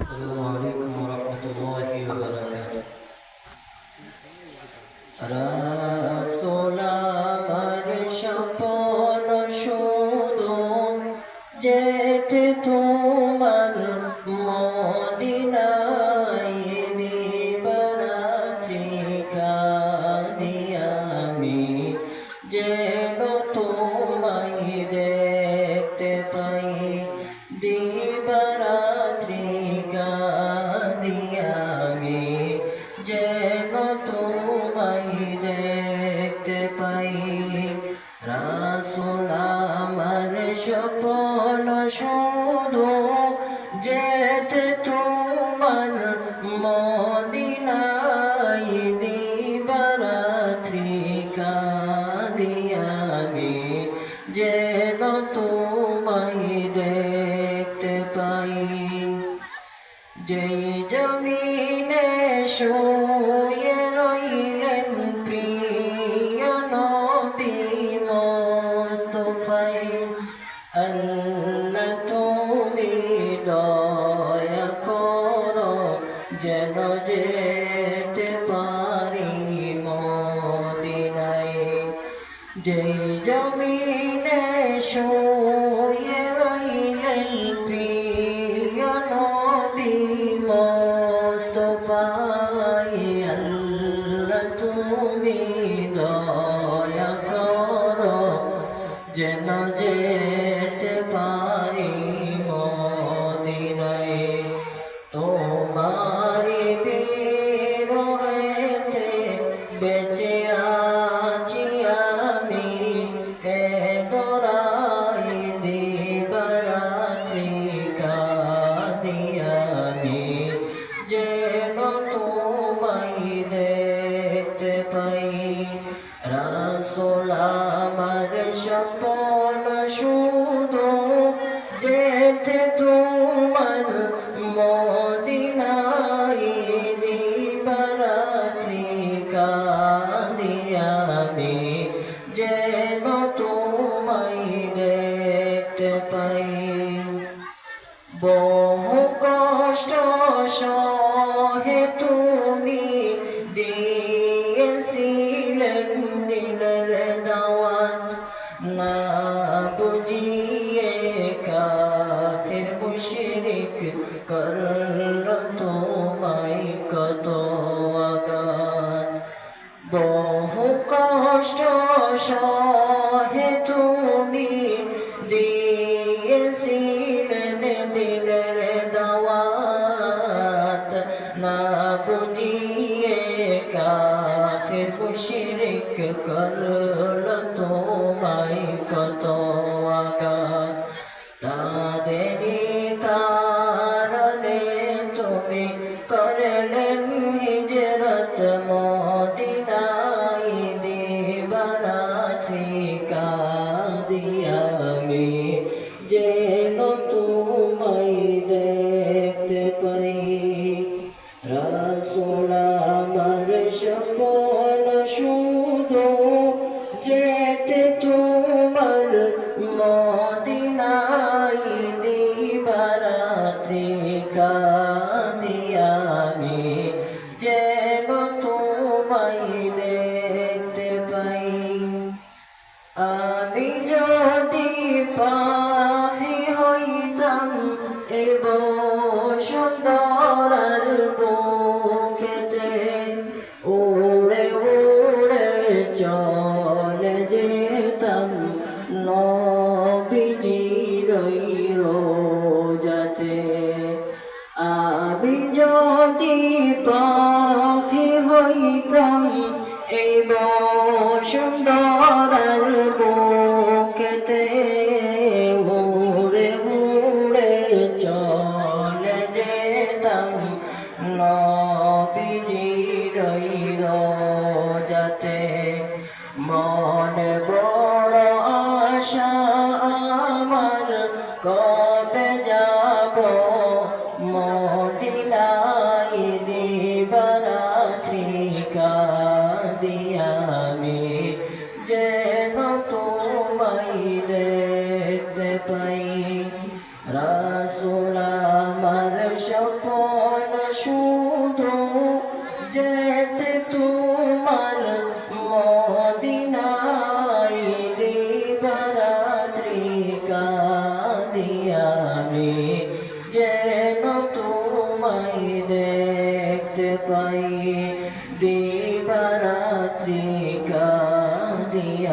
السلام عليكم ورحمة الله وبركاته রাসূল আমার স্বপ্ন শুধু যেতে তোমার স্বপ্ন শুধু যেতে তোমার মদিনায় দিবারাত্রি কাঁদিয়া আমি, যেন তোমায় দেখতে পাই। যেই জমিনে শুয়ে আল্লাহ তুমি দয়া করো, যেন যেতে পারি মদিনায়। যেই জমিনে শুয়ে রইলেন প্রিয় নবী মোস্তফাই পাই রাসোল আমার স্বপ্ন শুধু যেতে তোমার মদিনায় দিবারাত্রি কাদিয়ামি যেন তোমায় দেখতে পাই বহু মুশরিক করল তোমায় কত আঘাত। তাদেরই কারণে তুমি করলেন তোমার মদিনায় দিবারাত্রি কাদিয়ামি যেন তোমায় নবীজির রোজাতে। আমি যদি পাখি হইতাম এই সুন্দর বুকেতে উড়ে উড়ে চলে যেতাম। নবীজির আমি যেন তোমায় দেখতে পাই। রাসুল আমার স্বপন শুধু যেতে তোমার মদিনায় দিবারাত্রি কাঁদিয়া 诶呀